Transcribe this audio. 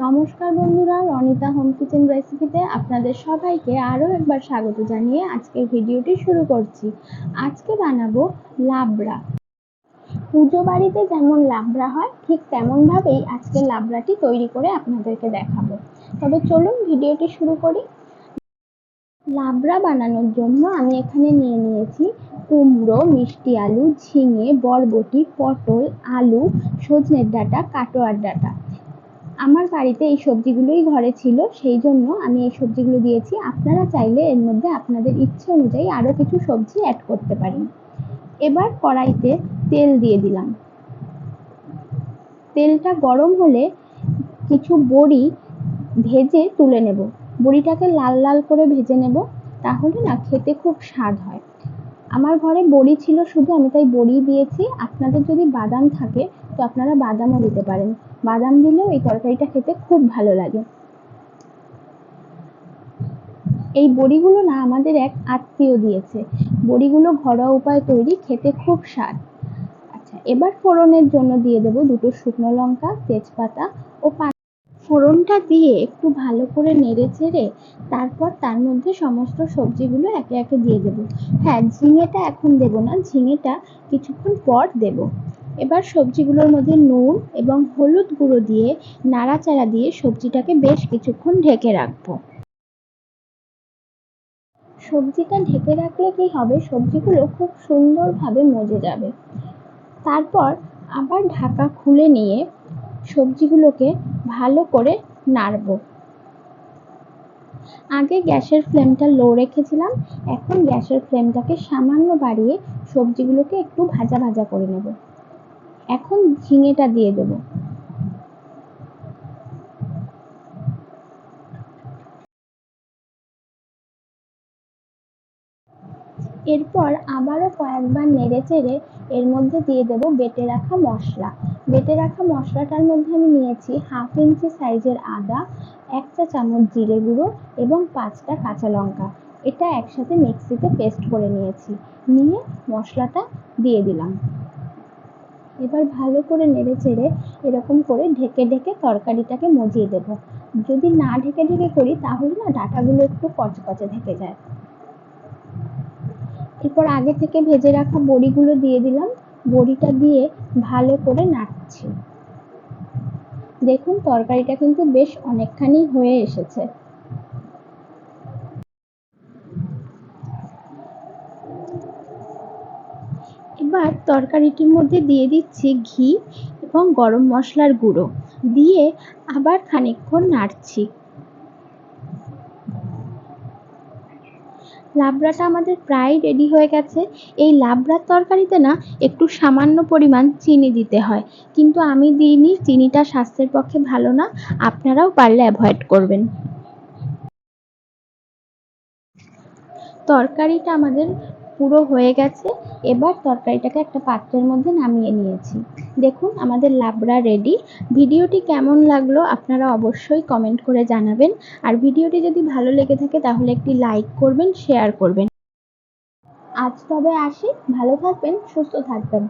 নমস্কার বন্ধুরা, Ronita home kitchen রেসিপিতে আপনাদের সবাইকে আরও একবার স্বাগত জানিয়ে আজকের ভিডিওটি শুরু করছি। আজকে বানাবো লাবড়া। পুজো বাড়িতে যেমন লাবড়া হয়, ঠিক তেমনভাবেই আজকে লাবড়াটি তৈরি করে আপনাদেরকে দেখাবো। তবে চলুন ভিডিওটি শুরু করি। লাবড়া বানানোর জন্য আমি এখানে নিয়ে নিয়েছি কুমড়ো, মিষ্টি আলু, ঝিঙে, বরবটি, পটল, আলু, সজনের ডাঁটা, কাটোয়ার ডাঁটা। আমার বাড়িতে এই সবজিগুলোই ঘরে ছিল, সেই জন্য আমি এই সবজিগুলো দিয়েছি। আপনারা চাইলে এর মধ্যে আপনাদের ইচ্ছে অনুযায়ী আরও কিছু সবজি অ্যাড করতে পারেন। এবার কড়াইতে তেল দিয়ে দিলাম। তেলটা গরম হলে কিছু বড়ি ভেজে তুলে নেব। বড়িটাকে লাল লাল করে ভেজে নেব, তাহলে না খেতে খুব স্বাদ হয়। আমার ঘরে বড়ি ছিল শুধু, আমি তাই বড়ি দিয়েছি। আপনাদের যদি বাদাম থাকে, তো আপনারা বাদামও দিতে পারেন। বাদাম দিলেও এই তরকারিটা খেতে খুব ভালো লাগে। এই বড়িগুলো না আমাদের এক আত্মীয় দিয়েছে। বড়িগুলো ঘরোয়া উপায়ে তৈরি, খেতে খুব স্বাদ। আচ্ছা এবার ফোড়নের জন্য দিয়ে দেবো দুটো শুকনো লঙ্কা, তেজপাতা ও ফোড়নটা দিয়ে একটু ভালো করে নেড়ে চেড়ে তারপর তার মধ্যে সমস্ত সবজিগুলো একে একে দিয়ে দেবো। হ্যাঁ ঝিঙেটা এখন দেবো না, ঝিঙেটা কিছুক্ষণ পর দেব। এবার সবজিগুলোর মধ্যে নুন এবং হলুদ গুঁড়ো দিয়ে নাড়াচাড়া দিয়ে সবজিটাকে বেশ কিছুক্ষণ ঢেকে রাখব। সবজিটা ঢেকে রাখলে কি হবে? সবজিগুলো খুব সুন্দরভাবে মজে যাবে। তারপর আবার ঢাকা খুলে নিয়ে সবজিগুলোকে ভালো করে নাড়ব। আগে গ্যাসের ফ্লেমটা লো রেখেছিলাম, এখন গ্যাসের ফ্লেমটাকে সামান্য বাড়িয়ে সবজিগুলোকে একটু ভাজা ভাজা করে নেব। এখন ঝিঙেটা দিয়ে দেবো। এরপর আবারও কয়েকবার নেড়ে চেড়ে এর মধ্যে দিয়ে দেবো বেটে রাখা মশলা। বেটে রাখা মশলাটার মধ্যে আমি নিয়েছি হাফ ইঞ্চি সাইজের আদা, এক চা চামচ জিরে গুঁড়ো এবং পাঁচটা কাঁচা লঙ্কা। এটা একসাথে মিক্সিতে পেস্ট করে নিয়েছি। নিয়ে মশলাটা দিয়ে দিলাম। এবার ভালো করে নেড়ে চেড়ে এরকম করে ঢেকে ঢেকে তরকারিটাকে মজিয়ে দেব। যদি না ঢেকে ঢেকে করি তাহলে না ডাঁটাগুলো একটু কচকচে থেকে যায়। এরপর আগে থেকে ভেজে রাখা বড়িগুলো দিয়ে দিলাম। বড়িটা দিয়ে ভালো করে নাড়ছি। দেখুন তরকারিটা কিন্তু বেশ অনেকখানি হয়ে এসেছে। এবার তরকারিটির মধ্যে দিয়ে দিচ্ছি ঘি এবং গরম মশলার গুঁড়ো। দিয়ে আবার খানিকক্ষণ নাড়ছি। লাবড়াটা আমাদের প্রায় রেডি হয়ে গেছে। এই লাবড়ার তরকারিতে না একটু সামান্য পরিমাণ চিনি দিতে হয়। কিন্তু আমি দিইনি, চিনিটা স্বাস্থ্যের পক্ষে ভালো না। আপনারাও পারলে অ্যাভয়েড করবেন। তরকারিটা আমাদের পুরো হয়ে গেছে। এবার তরকারিটাকে একটা পাত্রের মধ্যে নামিয়ে নিয়েছি। দেখুন, আমাদের লাবড়া রেডি ভিডিওটি কেমন লাগল আপনারা অবশ্যই কমেন্ট করে জানাবেন। আর ভিডিওটি যদি ভালো লেগে থাকে, তাহলে একটি লাইক করবেন শেয়ার করবেন। আজ তবে আসি। ভালো থাকবেন, সুস্থ থাকবেন।